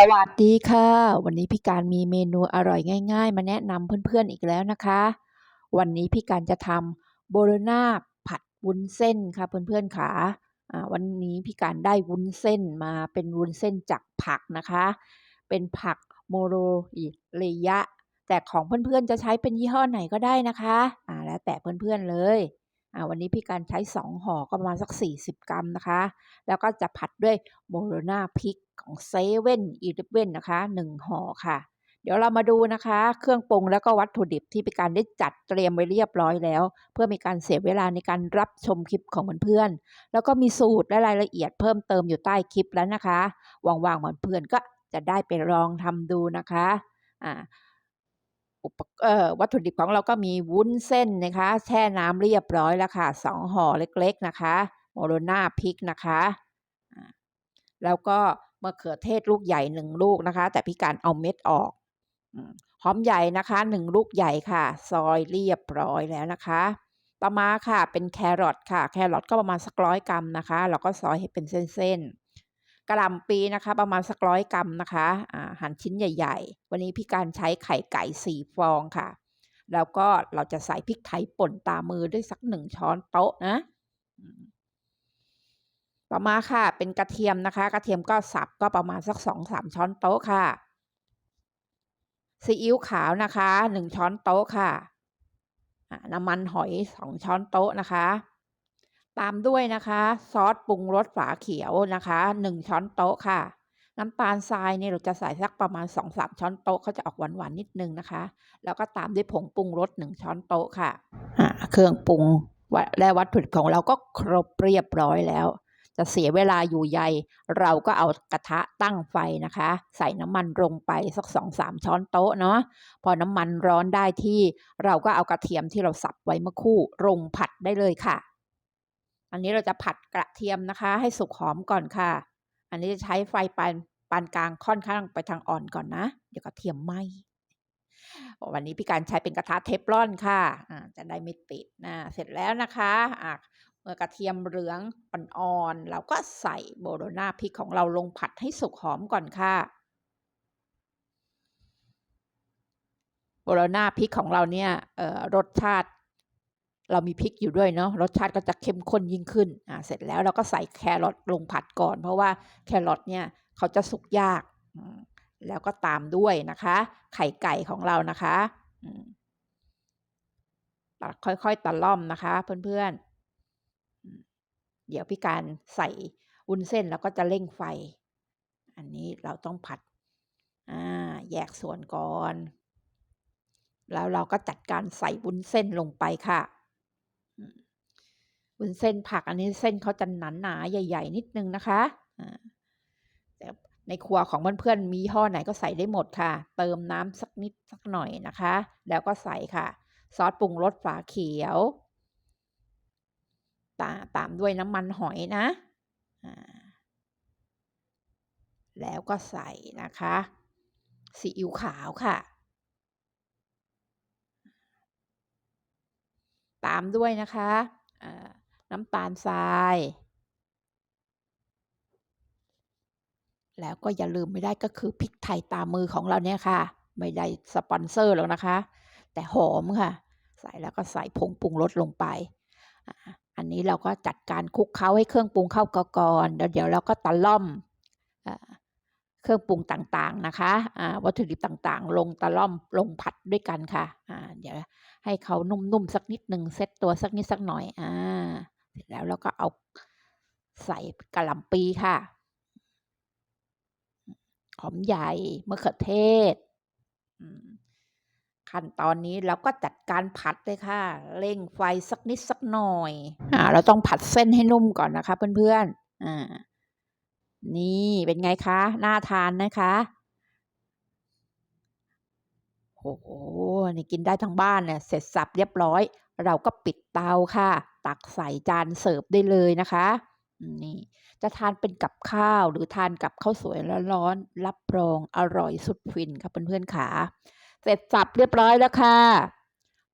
สวัสดีค่ะ วันนี้พี่การมีเมนูอร่อยง่าย ๆ มาแนะนำเพื่อนๆอีกแล้วนะคะ วันนี้พี่การจะทำโบโลนาผัดวุ้นเส้นค่ะเพื่อนๆค่ะวันนี้พี่การได้วุ้นเส้นมาเป็นวุ้นเส้นจากผักนะคะ เป็นผักโมโรอิเลยะ แต่ของเพื่อนๆจะใช้เป็นยี่ห้อไหนก็ได้นะคะอ่าแล้วแต่เพื่อนๆเลย วันนี้พี่การใช้ 2ห่อก็ประมาณสัก 40 กรัมนะคะ แล้วก็จะผัดด้วยโมโรนาพริกของเซเว่นอีเลฟเว่นนะคะ1ห่อค่ะ เดี๋ยวเรามาดูนะคะ เครื่องปรุงแล้วก็วัตถุดิบที่พี่การได้จัดเตรียมไว้เรียบร้อยแล้ว เพื่อมีการเสียเวลาในการรับชมคลิปของเพื่อนๆแล้วก็มีสูตรและรายละเอียดเพิ่มเติมอยู่ใต้คลิปแล้วนะคะว่างๆเหมือนเพื่อนก็จะได้ไปลองทำดูนะคะอ่า วัตถุดิบของเราก็มีวุ้นเส้นนะคะ แช่น้ำเรียบร้อยแล้วค่ะสองห่อเล็กๆนะคะโมโรนาพริกนะคะ แล้วก็มะเขือเทศลูกใหญ่หนึ่งลูกนะคะ แต่พี่การเอาเม็ดออกหอมใหญ่นะคะหนึ่งลูกใหญ่ค่ะ ซอยเรียบร้อยแล้วนะคะต่อมาค่ะเป็นแครอทค่ะ แครอทก็ประมาณสักร้อยกรัมนะคะ เราก็ซอยให้เป็นเส้นๆ กระหล่ำปีนะคะ ประมาณสักร้อยกรัมนะคะหั่นชิ้นใหญ่ ๆ วันนี้พี่การใช้ไข่ไก่สี่ฟองค่ะ แล้วก็เราจะใส่พริกไทยป่นตามือด้วยสักหนึ่งช้อนโต๊ะนะต่อมาค่ะ เป็นกระเทียมนะคะ กระเทียมก็สับก็ประมาณสักสองสามช้อนโต๊ะค่ะซีอิ๊วขาวนะคะหนึ่งช้อนโต๊ะค่ะน้ำมันหอยสองช้อนโต๊ะนะคะ ตามด้วยนะคะ ซอสปรุงรสฝาเขียวนะคะหนึ่งช้อนโต๊ะค่ะ น้ำตาลทรายเนี่ยเราจะใส่สักประมาณสองสามช้อนโต๊ะเขาจะออกหวานๆนนิดนึงนะคะ แล้วก็ตามด้วยผงปรุงรสหนึ่งช้อนโต๊ะค่ะเครื่องปรุงและวัตถุดิบของเราก็ครบเรียบร้อยแล้วจะเสียเวลาอยู่ใย เราก็เอากระทะตั้งไฟนะคะ ใส่น้ำมันลงไปสักสองสามช้อนโต๊ะเนาะพอน้ำมันร้อนได้ที่ เราก็เอากระเทียมที่เราสับไว้เมื่อคู่ลงผัดได้เลยค่ะ อันนี้เราจะผัดกระเทียมนะคะ ให้สุกหอมก่อนค่ะ อันนี้จะใช้ไฟปานปานกลางค่อนข้างไปทางอ่อนก่อนนะ เดี๋ยวกระเทียมไหมวันนี้พี่การใช้เป็นกระทะเทฟลอนค่ะจะได้ไม่ติดนะเสร็จแล้วนะคะเมื่อกระเทียมเหลืองอ่อนๆเราก็ใส่โบโลนาพริกของเราลงผัดให้สุกหอมก่อนค่ะโบโลนาพริกของเราเนี่ยรสชาติ เรามีพริกอยู่ด้วยเนาะรสชาติก็จะเข้มข้นยิ่งขึ้นอ่าเสร็จแล้วเราก็ใส่แครอทลงผัดก่อน เพราะว่าแครอทเนี่ยเขาจะสุกยากแล้วก็ตามด้วยนะคะ ไข่ไก่ของเรานะคะค่อยๆตะล่อมนะคะ เพื่อนๆ เดี๋ยวพี่การใส่วุ้นเส้นแล้วก็จะเร่งไฟ อันนี้เราต้องผัดอ่าแยกส่วนก่อน แล้วเราก็จัดการใส่วุ้นเส้นลงไปค่ะ วุ้นเส้นผักอันนี้เส้นเขาจะหนาหนาๆใหญ่ ๆ นิดนึงนะคะแต่ในครัวของเพื่อนๆมียี่อไหนก็ใส่ได้หมดค่ะ เติมน้ำสักนิดสักหน่อยนะคะ แล้วก็ใส่ค่ะ ซอสปรุงรสฝาเขียว ตาตามด้วยน้ำมันหอยนะแล้วก็ใส่นะคะซีอิ๊วขาวค่ะ ตามด้วยนะคะ น้ำตาลทราย แล้วก็อย่าลืมไม่ได้ก็คือพริกไทยตามมือของเราเนี่ยค่ะ ไม่ได้สปอนเซอร์หรอกนะคะ แต่หอมค่ะ ใส่แล้วก็ใส่ผงปรุงรสลงไป อันนี้เราก็จัดการคลุกเคล้าให้เครื่องปรุงเข้าก่อนเดี๋ยวเดี๋ยวเราก็ตะล่อมอเครื่องปรุงต่างๆนะคะวัตถุดิบต่างๆ ลงตะล่อมลงผัดด้วยกันค่ะอ่าเดี๋ยวให้เขานุ่มๆสักนิดหนึ่งเซตตัวสักนิดสักหน่อยอ่า แล้วเราก็เอาใส่กระหล่ำปีค่ะหอมใหญ่มะเขือเทศขั้นตอนนี้เราก็จัดการผัดเลยค่ะ เร่งไฟสักนิดสักหน่อยอ่าเราต้องผัดเส้นให้นุ่มก่อนนะคะ เพื่อนๆอ่านี่เป็นไงคะ น่าทานนะคะโอ้โหนี่กินได้ทั้งบ้านเนี่ยเสร็จสับเรียบร้อย เราก็ปิดเตาค่ะ ตักใส่จานเสิร์ฟได้เลยนะคะนี่จะทานเป็นกับข้าวหรือทานกับข้าวสวยร้อนๆรับรองอร่อยสุดฟินค่ะเพื่อนๆขาเสร็จสับเรียบร้อยแล้วค่ะ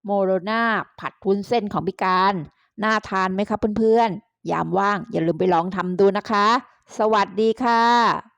โมโรนาผัดวุ้นเส้นของพิการน่าทานไหมคะเพื่อนๆ ยามว่างอย่าลืมไปลองทำดูนะคะ สวัสดีค่ะ